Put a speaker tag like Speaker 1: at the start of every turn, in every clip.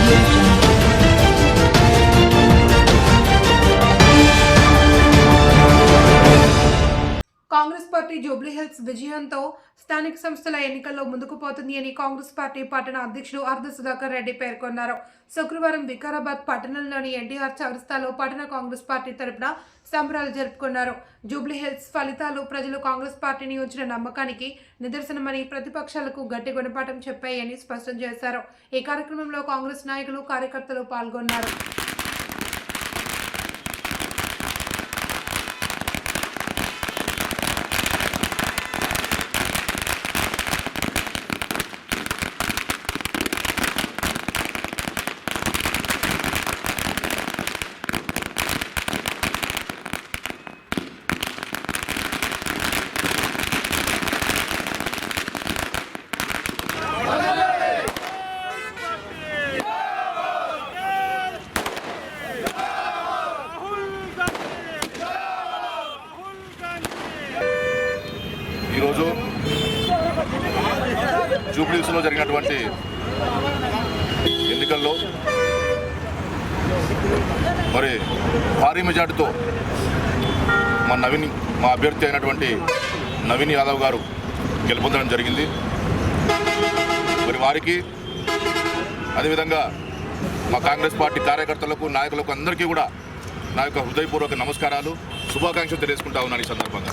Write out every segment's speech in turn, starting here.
Speaker 1: Global
Speaker 2: Channel. Party Jubilee Hills విజయంతో స్థానిక సంస్థల ఎన్నికల్లో ముందుకు పోతుంది అని కాంగ్రెస్ పార్టీ పట్టణ అధ్యక్షుడు అర్ధ సుధాకర్ రెడ్డి పేర్కొన్నారు. శుక్రవారం వికారాబాద్ పట్టణంలోని ఎన్టీఆర్ చౌరస్తాలో పట్టణ కాంగ్రెస్ పార్టీ తరపున సంబరాలు జరుపుకున్నారు. జూబ్లీ హిల్స్ ఫలితాలు ప్రజలు కాంగ్రెస్ పార్టీని ఉంచిన నమ్మకానికి నిదర్శనమని ప్రతిపక్షాలకు గట్టి గుణపాఠం చెప్పాయని స్పష్టం చేశారు. ఈ కార్యక్రమంలో కాంగ్రెస్ నాయకులు కార్యకర్తలు పాల్గొన్నారు.
Speaker 3: ఈరోజు జూబ్లీస్లో జరిగినటువంటి ఎన్నికల్లో మరి భారీ మెజార్టీతో మా నవీన్ మా అభ్యర్థి అయినటువంటి నవీన్ యాదవ్ గారు గెలుపొందడం జరిగింది. మరి వారికి అదేవిధంగా మా కాంగ్రెస్ పార్టీ కార్యకర్తలకు నాయకులకు అందరికీ కూడా నా యొక్క హృదయపూర్వక నమస్కారాలు శుభాకాంక్షలు తెలియజేసుకుంటా ఉన్నాను ఈ సందర్భంగా.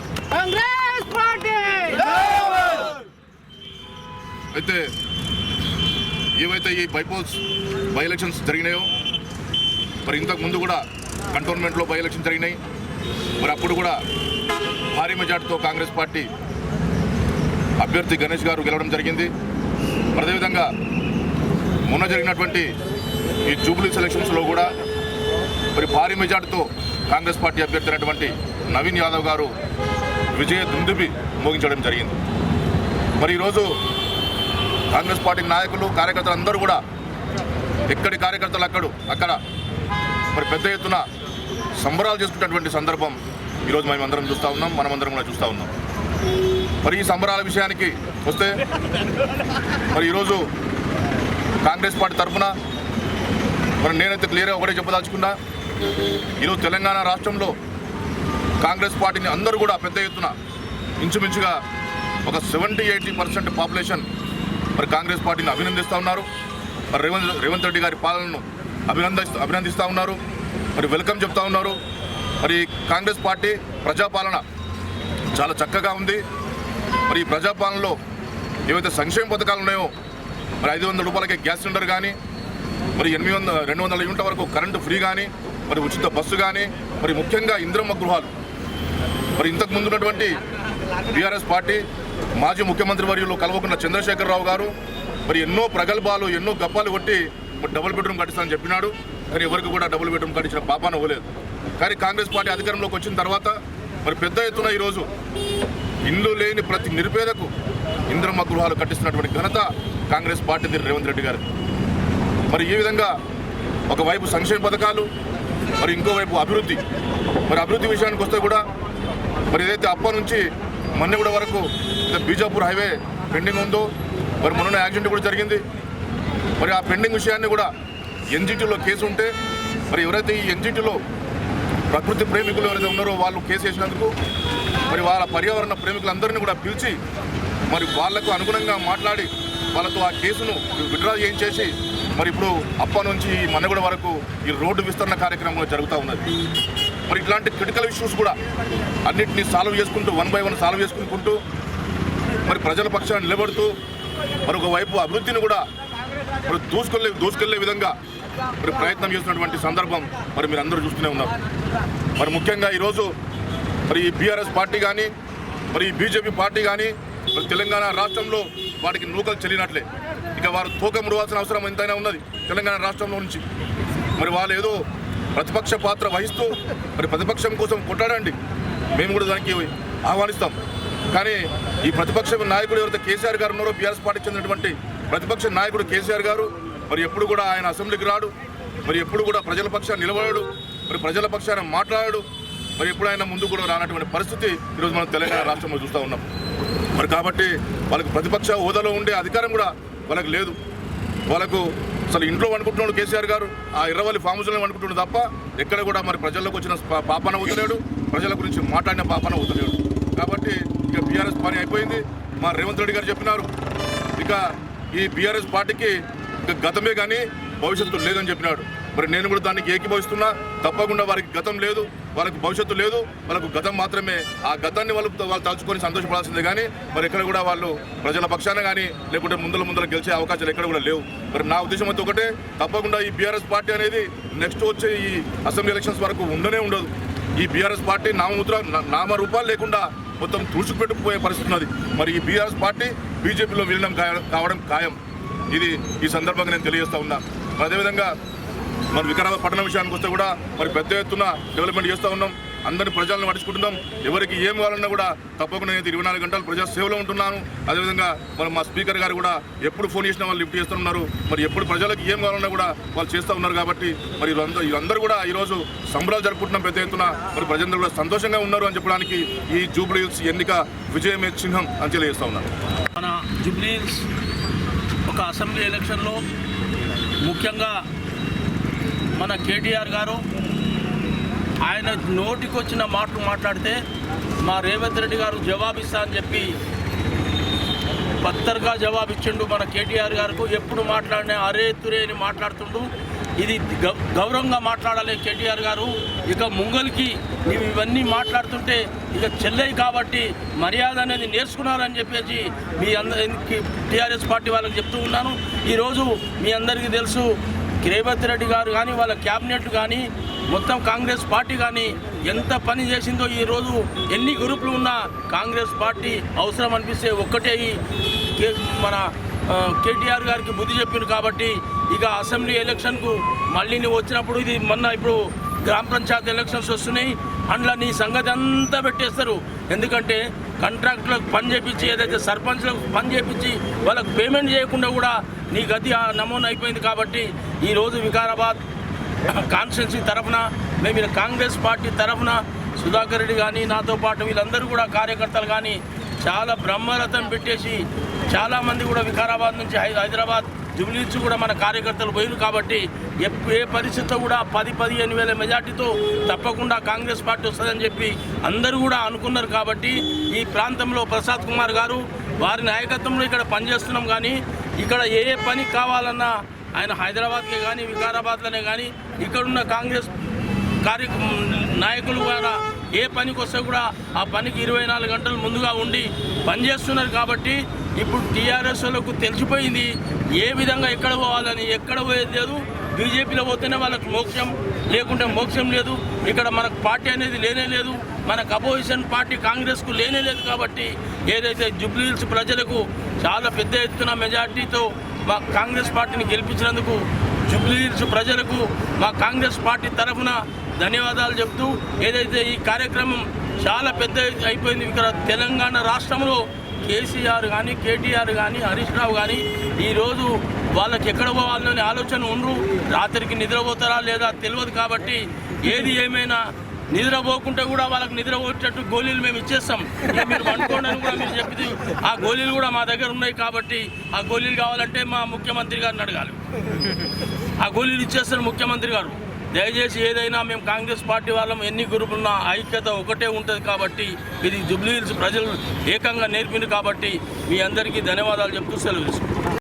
Speaker 3: అయితే ఏవైతే ఈ బైపోల్స్ బై ఎలక్షన్స్ జరిగినాయో మరి ఇంతకు ముందు కూడా కంటోన్మెంట్లో బై ఎలక్షన్ జరిగినాయి. మరి అప్పుడు కూడా భారీ మెజార్టీతో కాంగ్రెస్ పార్టీ అభ్యర్థి గణేష్ గారు గెలవడం జరిగింది. మరి అదేవిధంగా మొన్న జరిగినటువంటి ఈ జూబ్లీ సెలక్షన్స్లో కూడా మరి భారీ మెజార్టీతో కాంగ్రెస్ పార్టీ అభ్యర్థి అయినటువంటి నవీన్ యాదవ్ గారు విజయ దుందుబి మోగించడం జరిగింది. మరి ఈరోజు కాంగ్రెస్ పార్టీ నాయకులు కార్యకర్తలు అందరూ కూడా ఎక్కడి కార్యకర్తలు అక్కడు అక్కడ మరి పెద్ద ఎత్తున సంబరాలు చేసుకున్నటువంటి సందర్భం ఈరోజు మేము అందరం చూస్తూ ఉన్నాం మనమందరం కూడా చూస్తూ ఉన్నాం. మరి ఈ సంబరాల విషయానికి వస్తే మరి ఈరోజు కాంగ్రెస్ పార్టీ తరఫున మరి నేనైతే క్లియర్గా ఒకటే చెప్పదలుచుకున్నా ఈరోజు తెలంగాణ రాష్ట్రంలో కాంగ్రెస్ పార్టీని అందరూ కూడా పెద్ద ఎత్తున ఇంచుమించుగా ఒక సెవెంటీ ఎయిటీ పర్సెంట్ పాపులేషన్ మరి కాంగ్రెస్ పార్టీని అభినందిస్తూ ఉన్నారు. మరి రేవంత్ రేవంత్ రెడ్డి గారి పాలనను అభినందిస్తూ అభినందిస్తూ ఉన్నారు. మరి వెల్కమ్ చెప్తా ఉన్నారు. మరి కాంగ్రెస్ పార్టీ ప్రజాపాలన చాలా చక్కగా ఉంది. మరి ఈ ప్రజాపాలనలో ఏవైతే సంక్షేమ పథకాలు ఉన్నాయో మరి ఐదు వందల రూపాయలకి గ్యాస్ సిలిండర్ కానీ మరి ఎనిమిది వందల రెండు వందల యూనిట్ల వరకు కరెంటు ఫ్రీ కానీ మరి ఉచిత బస్సు కానీ మరి ముఖ్యంగా ఇంద్రమ్మ గృహాలు మరి ఇంతకు ముందు ఉన్నటువంటి బీఆర్ఎస్ పార్టీ మాజీ ముఖ్యమంత్రి వర్యులు కల్వకున్న చంద్రశేఖరరావు గారు మరి ఎన్నో ప్రగల్భాలు ఎన్నో గప్పాలు కొట్టి మరి డబుల్ బెడ్రూమ్ కట్టిస్తానని చెప్పినాడు. కానీ ఎవరికి కూడా డబుల్ బెడ్రూమ్ కట్టించిన పాపాన ఇవ్వలేదు కానీ కాంగ్రెస్ పార్టీ అధికారంలోకి వచ్చిన తర్వాత మరి పెద్ద ఎత్తున ఈరోజు ఇల్లు లేని ప్రతి నిరుపేదకు ఇంద్రమ్మ గృహాలు కట్టిస్తున్నటువంటి ఘనత కాంగ్రెస్ పార్టీ రేవంత్ రెడ్డి గారు. మరి ఈ విధంగా ఒకవైపు సంక్షేమ పథకాలు మరి ఇంకోవైపు అభివృద్ధి. మరి అభివృద్ధి విషయానికి వస్తే కూడా మరి ఏదైతే అప్ప నుంచి మన్నెగూడ వరకు బీజాపూర్ హైవే పెండింగ్ ఉందో మరి మొన్న యాక్సిడెంట్ కూడా జరిగింది. మరి ఆ పెండింగ్ విషయాన్ని కూడా ఎన్జిటీలో కేసు ఉంటే మరి ఎవరైతే ఈ ఎన్జిటీలో ప్రకృతి ప్రేమికులు ఎవరైతే ఉన్నారో వాళ్ళు కేసు వేసినందుకు మరి వాళ్ళ పర్యావరణ ప్రేమికులందరినీ కూడా పిలిచి మరి వాళ్ళకు అనుగుణంగా మాట్లాడి వాళ్ళతో ఆ కేసును విడ్రా చేయించేసి మరి ఇప్పుడు అప్ప నుంచి ఈ మన్నగూడ వరకు ఈ రోడ్డు విస్తరణ కార్యక్రమంలో జరుగుతూ ఉన్నది. మరి ఇట్లాంటి క్రిటికల్ ఇష్యూస్ కూడా అన్నింటినీ సాల్వ్ చేసుకుంటూ వన్ బై వన్ సాల్వ్ చేసుకుంటూ మరి ప్రజల పక్షాన్ని నిలబడుతూ మరి ఒకవైపు అభివృద్ధిని కూడా మరి దూసుకెళ్ళే దూసుకెళ్ళే విధంగా మరి ప్రయత్నం చేస్తున్నటువంటి సందర్భం మరి మీరు అందరూ చూస్తూనే ఉన్నారు. మరి ముఖ్యంగా ఈరోజు మరి ఈ బీఆర్ఎస్ పార్టీ కానీ మరి ఈ బీజేపీ పార్టీ కానీ మరి తెలంగాణ రాష్ట్రంలో వాటికి నూకలు చెల్లినట్లే. ఇక వారు తూకం ముడవాల్సిన అవసరం ఎంతైనా ఉన్నది తెలంగాణ రాష్ట్రంలో నుంచి. మరి వాళ్ళు ఏదో ప్రతిపక్ష పాత్ర వహిస్తూ మరి ప్రతిపక్షం కోసం కొట్టాడండి మేము కూడా దానికి ఆహ్వానిస్తాం. కానీ ఈ ప్రతిపక్ష నాయకుడు ఎవరైతే కేసీఆర్ గారు ఉన్నారో బీఆర్ఎస్ పార్టీకి చెందినటువంటి ప్రతిపక్ష నాయకుడు కేసీఆర్ గారు మరి ఎప్పుడు కూడా ఆయన అసెంబ్లీకి రాడు. మరి ఎప్పుడు కూడా ప్రజల పక్షాన్ని నిలబడాడు. మరి ప్రజల పక్షాన మాట్లాడాడు. మరి ఎప్పుడు ఆయన ముందు కూడా రానటువంటి పరిస్థితి ఈరోజు మనం తెలంగాణ రాష్ట్రంలో చూస్తూ ఉన్నాం. మరి కాబట్టి వాళ్ళకి ప్రతిపక్ష హోదాలో ఉండే అధికారం కూడా వాళ్ళకి లేదు. వాళ్ళకు అసలు ఇంట్లో అనుకుంటున్నాడు కేసీఆర్ గారు. ఆ ఇరవల్లి ఫామ్ హౌస్లో అనుకుంటున్నాడు తప్ప ఎక్కడ కూడా మరి ప్రజల్లోకి వచ్చిన పా- పాపాన ప్రజల గురించి మాట్లాడిన పాపాన అవుతలేడు కాబట్టి ఇక బీఆర్ఎస్ పని అయిపోయింది. మా రేవంత్ రెడ్డి గారు చెప్పినారు. ఇక ఈ బీఆర్ఎస్ పార్టీకి ఇక గతమే కానీ భవిష్యత్తు లేదని చెప్పినాడు. మరి నేను కూడా దానికి ఏకీభవిస్తున్నా. తప్పకుండా వారికి గతం లేదు వాళ్ళకి భవిష్యత్తు లేదు వాళ్ళకు గతం మాత్రమే. ఆ గతాన్ని వాళ్ళు వాళ్ళు తలుచుకొని సంతోషపడాల్సిందే కానీ మరి ఎక్కడ కూడా వాళ్ళు ప్రజల పక్షాన కానీ లేకుంటే ముందల ముందర గెలిచే అవకాశాలు ఎక్కడ కూడా లేవు. మరి నా ఉద్దేశం అయితే ఒకటే తప్పకుండా ఈ బీఆర్ఎస్ పార్టీ అనేది నెక్స్ట్ వచ్చే ఈ అసెంబ్లీ ఎలక్షన్స్ వరకు ఉండనే ఉండదు. ఈ బీఆర్ఎస్ పార్టీ నామముద్ర నామరూపాలు లేకుండా మొత్తం తుడుచుకుపెట్టుకుపోయే పరిస్థితి ఉన్నది. మరి ఈ బీఆర్ఎస్ పార్టీ బీజేపీలో విలీనం కాయ- కావడం ఖాయం. ఇది ఈ సందర్భంగా నేను తెలియజేస్తా ఉన్నా. అదేవిధంగా మన వికారాబాద్ పట్టణ విషయానికి వస్తే కూడా మరి పెద్ద ఎత్తున డెవలప్మెంట్ చేస్తూ ఉన్నాం. అందరిని ప్రజలను పట్టించుకుంటున్నాం. ఎవరికి ఏం కావాలన్నా కూడా తప్పకుండా నేను ఇరవై నాలుగు గంటలు ప్రజా సేవలో ఉంటున్నాను. అదేవిధంగా మరి మా స్పీకర్ గారు కూడా ఎప్పుడు ఫోన్ చేసినా వాళ్ళు లిఫ్ట్ చేస్తున్నారు. మరి ఎప్పుడు ప్రజలకు ఏం కావాలన్నా కూడా వాళ్ళు చేస్తూ ఉన్నారు కాబట్టి మరి వీళ్ళందరూ వీళ్ళందరూ కూడా ఈరోజు సంబరాలు జరుపుకుంటున్నాం పెద్ద ఎత్తున. మరి ప్రజలందరూ కూడా సంతోషంగా ఉన్నారు అని చెప్పడానికి ఈ జూబ్లీ హిల్స్ ఎన్నిక విజయమే చిహ్నం అని తెలియజేస్తూ ఉన్నాను.
Speaker 1: మన జుబ్లీస్ ఒక అసెంబ్లీ ఎలక్షన్లో ముఖ్యంగా మన కేటీఆర్ గారు ఆయన నోటికొచ్చిన మాటలు మాట్లాడితే మా రేవంత్ రెడ్డి గారు జవాబిస్తా అని చెప్పి పత్తర్గా జవాబిచ్చిండు మన కేటీఆర్ గారికి. ఎప్పుడు మాట్లాడినా అరే తురే అని మాట్లాడుతుండు. ఇది గౌరవంగా మాట్లాడాలి కేటీఆర్ గారు. ఇక ముంగల్కి నీవు ఇవన్నీ మాట్లాడుతుంటే ఇక చెల్లెయి కాబట్టి మర్యాద అనేది నేర్చుకున్నారని చెప్పేసి మీ అందరికి టీఆర్ఎస్ పార్టీ వాళ్ళకి చెప్తూ ఉన్నాను. ఈరోజు మీ అందరికీ తెలుసు రేవంత్ రెడ్డి గారు కానీ వాళ్ళ క్యాబినెట్ కానీ మొత్తం కాంగ్రెస్ పార్టీ కానీ ఎంత పని చేసిందో ఈరోజు ఎన్ని గ్రూపులు ఉన్నా కాంగ్రెస్ పార్టీ అవసరం అనిపిస్తే ఒక్కటే మన కేటీఆర్ గారికి బుద్ధి చెప్పింది కాబట్టి ఇక అసెంబ్లీ ఎలక్షన్కు మళ్ళీ నువ్వు వచ్చినప్పుడు ఇది మొన్న ఇప్పుడు గ్రామ పంచాయతీ ఎలక్షన్స్ వస్తున్నాయి. అందులో నీ సంగతి అంతా పెట్టేస్తారు. ఎందుకంటే కాంట్రాక్టులకు పని చేపించి ఏదైతే సర్పంచ్లకు పని చేపించి వాళ్ళకి పేమెంట్ చేయకుండా కూడా నీ గతి ఆ అయిపోయింది కాబట్టి ఈరోజు వికారాబాద్ కాన్స్టిట్యున్సీ తరఫున మేము కాంగ్రెస్ పార్టీ తరఫున సుధాకర్ రెడ్డి కానీ నాతో పాటు వీళ్ళందరూ కూడా కార్యకర్తలు కానీ చాలా బ్రహ్మరథం పెట్టేసి చాలామంది కూడా వికారాబాద్ నుంచి హై- హైదరాబాద్ జుబ్లీ నుంచి కూడా మన కార్యకర్తలు పోయిరు కాబట్టి ఏ పరిస్థితితో కూడా పది పదిహేను వేల మెజార్టీతో తప్పకుండా కాంగ్రెస్ పార్టీ వస్తుందని చెప్పి అందరూ కూడా అనుకున్నారు కాబట్టి ఈ ప్రాంతంలో ప్రసాద్ కుమార్ గారు వారి నాయకత్వంలో ఇక్కడ పనిచేస్తున్నాం కానీ ఇక్కడ ఏ ఏ పని కావాలన్నా ఆయన హైదరాబాద్కే కానీ వికారాబాద్లోనే కానీ ఇక్కడున్న కాంగ్రెస్ కార్య నాయకులు కూడా ఏ పనికి వస్తే కూడా ఆ పనికి ఇరవై నాలుగు గంటలు ముందుగా ఉండి పనిచేస్తున్నారు కాబట్టి ఇప్పుడు టీఆర్ఎస్ వాళ్ళకు తెలిసిపోయింది ఏ విధంగా ఎక్కడ పోవాలని ఎక్కడ పోయేది లేదు. బీజేపీలో పోతేనే వాళ్ళకి మోక్షం లేకుంటే మోక్షం లేదు. ఇక్కడ మనకు పార్టీ అనేది లేనే లేదు. మనకు అపోజిషన్ పార్టీ కాంగ్రెస్కు లేనే లేదు కాబట్టి ఏదైతే జుబ్లీల్స్ ప్రజలకు చాలా పెద్ద ఎత్తున మెజార్టీతో మా కాంగ్రెస్ పార్టీని గెలిపించినందుకు జుబ్లీహిల్స్ ప్రజలకు మా కాంగ్రెస్ పార్టీ తరఫున ధన్యవాదాలు చెప్తూ ఏదైతే ఈ కార్యక్రమం చాలా పెద్ద అయిపోయింది ఇక్కడ తెలంగాణ రాష్ట్రంలో కేసీఆర్ కానీ కేటీఆర్ కానీ హరీష్ రావు కానీ ఈరోజు వాళ్ళకి ఎక్కడ పోవాలని ఆలోచన ఉండరు. రాత్రికి నిద్రపోతారా లేదా తెలియదు కాబట్టి ఏది ఏమైనా నిద్రపోకుంటే కూడా వాళ్ళకి నిద్రపోయేటట్టు గోళీలు మేము ఇచ్చేస్తాం. మీరు అనుకోండి అని కూడా మీరు చెప్పింది. ఆ గోళీలు కూడా మా దగ్గర ఉన్నాయి కాబట్టి ఆ గోళీలు కావాలంటే మా ముఖ్యమంత్రి గారిని అడగాలి. ఆ గోళీలు ఇచ్చేస్తారు ముఖ్యమంత్రి గారు. దయచేసి ఏదైనా మేము కాంగ్రెస్ పార్టీ వాళ్ళం ఎన్ని గ్రూపులున్నా ఐక్యత ఒకటే ఉంటుంది కాబట్టి ఇది జుబ్లీహిల్స్ ప్రజలు ఏకంగా నేర్పింది కాబట్టి మీ అందరికీ ధన్యవాదాలు చెప్తూ సెలవు